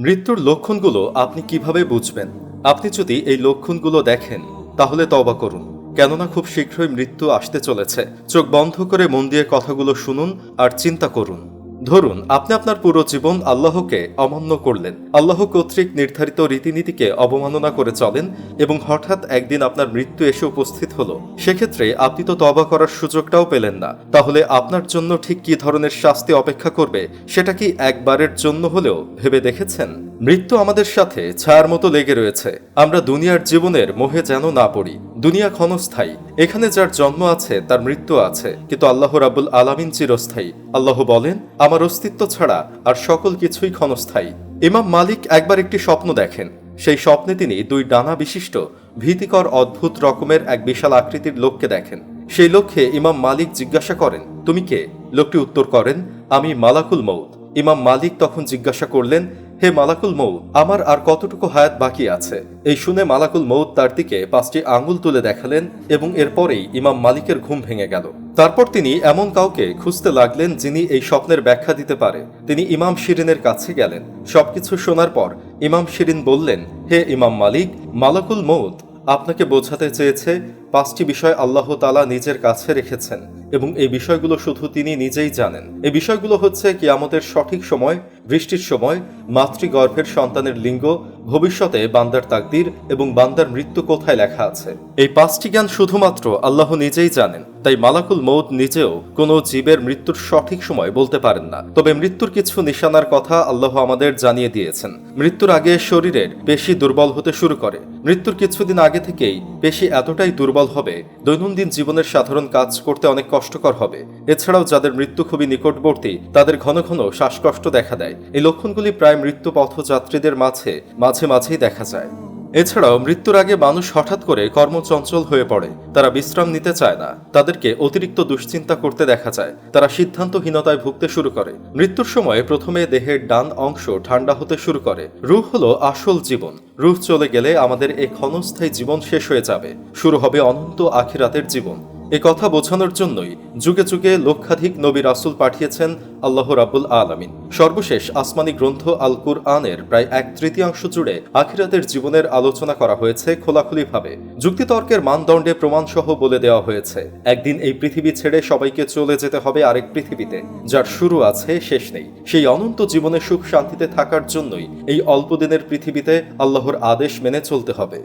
মৃত্যুর লক্ষণগুলো আপনি কীভাবে বুঝবেন? আপনি যদি এই লক্ষণগুলো দেখেন, তাহলে তবা করুন। কেননা খুব শীঘ্রই মৃত্যু আসতে চলেছে। চোখ বন্ধ করে মন দিয়ে কথাগুলো শুনুন আর চিন্তা করুন। ধরুন, আপনি আপনার পুরো জীবন আল্লাহকে অমান্য করলেন। আল্লাহ কর্তৃক নির্ধারিত রীতিনীতিকে অবমাননা করে চলেন এবং হঠাৎ একদিন আপনার মৃত্যু এসে উপস্থিত হল। সেক্ষেত্রে আপনি তো তবা করার সুযোগটাও পেলেন না। তাহলে আপনার জন্য ঠিক কি ধরনের শাস্তি অপেক্ষা করবে, সেটা কি একবারের জন্য হলেও ভেবে দেখেছেন? মৃত্যু আমাদের সাথে ছায়ার মতো লেগে রয়েছে। আমরা দুনিয়ার জীবনের মোহে যেন না পড়ি। দুনিয়া ক্ষণস্থায়ী। এখানে যার জন্ম আছে, তার মৃত্যু আছে। কিন্তু আল্লাহ রাবুল আলামিন চিরস্থায়ী। আল্লাহ বলেন, আমার অস্তিত্ব ছাড়া আর সকল কিছুই ক্ষণস্থায়ী। ইমাম মালিক একবার একটি স্বপ্ন দেখেন। সেই স্বপ্নে তিনি দুই ডানা বিশিষ্ট, ভীতিকর, অদ্ভুত রকমের এক বিশাল আকৃতির লোককে দেখেন। সেই লক্ষ্যে ইমাম মালিক জিজ্ঞাসা করেন, তুমি কে? লোকটি উত্তর করেন, আমি মালাকুল মৌত ইমাম মালিক তখন জিজ্ঞাসা করলেন হে মালাকুল মৌত আমার আর কতটুকু হায়াত বাকি আছে? এই শুনে মালাকুল মৌত তার দিকে পাঁচটি আঙ্গুল তুলে দেখালেন এবং এরপরেই ইমাম মালিকের ঘুম ভেঙে গেল। তারপর তিনি এমন কাউকে খুঁজতে লাগলেন যিনি এই স্বপ্নের ব্যাখ্যা দিতে পারে। তিনি ইমাম শিরিনের কাছে গেলেন। সবকিছু শোনার পর ইমাম শিরিন বললেন, হে ইমাম মালিক, মালাকুল মৌত আপনাকে বোঝাতে চেয়েছে পাঁচটি বিষয় আল্লাহ তালা নিজের কাছে রেখেছেন এবং এই বিষয়গুলো শুধু তিনি নিজেই জানেন। এই বিষয়গুলো হচ্ছে কিয়ামতের সঠিক সময় বৃষ্টির সময় মাতৃগর্ভের সন্তানের লিঙ্গ, ভবিষ্যতে বান্দার তাকদির এবং বান্দার মৃত্যু কোথায় লেখা আছে? এই পাঁচটি জ্ঞান শুধুমাত্র আল্লাহ নিজেই জানেন, তাই মালাকুল মৌদ নিজেও কোনো জীবের মৃত্যুর সঠিক সময় বলতে পারেন না। তবে মৃত্যুর কিছু নিশানার কথা আল্লাহ আমাদের জানিয়ে দিয়েছেন। মৃত্যুর আগে শরীরের পেশি দুর্বল হতে শুরু করে। মৃত্যুর কিছুদিন আগে থেকেই পেশি এতটাই দুর্বল হবে, দৈনন্দিন জীবনের সাধারণ কাজ করতে অনেক কষ্টকর হবে। এছাড়াও যাদের মৃত্যু খুবই নিকটবর্তী, তাদের ঘন ঘন শ্বাসকষ্ট দেখা দেয়। এই লক্ষণগুলি প্রায় মৃত্যু পথযাত্রীদের মাঝে মাঝে মাঝেই দেখা যায়। এছাড়াও মৃত্যুর আগে মানুষ হঠাৎ করে কর্মচঞ্চল হয়ে পড়ে। তারা বিশ্রাম নিতে চায় না। তাদেরকে অতিরিক্ত দুশ্চিন্তা করতে দেখা যায়। তারা সিদ্ধান্তহীনতায় ভুগতে শুরু করে। মৃত্যুর সময় প্রথমে দেহের ডান অংশ ঠান্ডা হতে শুরু করে। রুহ হলো আসল জীবন। রুহ চলে গেলে আমাদের এই ক্ষণস্থায়ী জীবন শেষ হয়ে যাবে। শুরু হবে অনন্ত আখিরাতের জীবন। এ কথা বোঝানোর জন্যই যুগে যুগে লক্ষাধিক নবী রাসুল পাঠিয়েছেন আল্লাহ রাবুল আলামিন। সর্বশেষ আসমানি গ্রন্থ আল কুরআনের প্রায় এক তৃতীয়াংশ জুড়ে আখিরাতের জীবনের আলোচনা করা হয়েছে খোলাখুলিভাবে। যুক্তিতর্কের মানদণ্ডে প্রমাণসহ বলে দেওয়া হয়েছে, একদিন এই পৃথিবী ছেড়ে সবাইকে চলে যেতে হবে আরেক পৃথিবীতে, যার শুরু আছে, শেষ নেই। সেই অনন্ত জীবনে সুখ শান্তিতে থাকার জন্যই এই অল্প দিনের পৃথিবীতে আল্লাহর আদেশ মেনে চলতে হবে।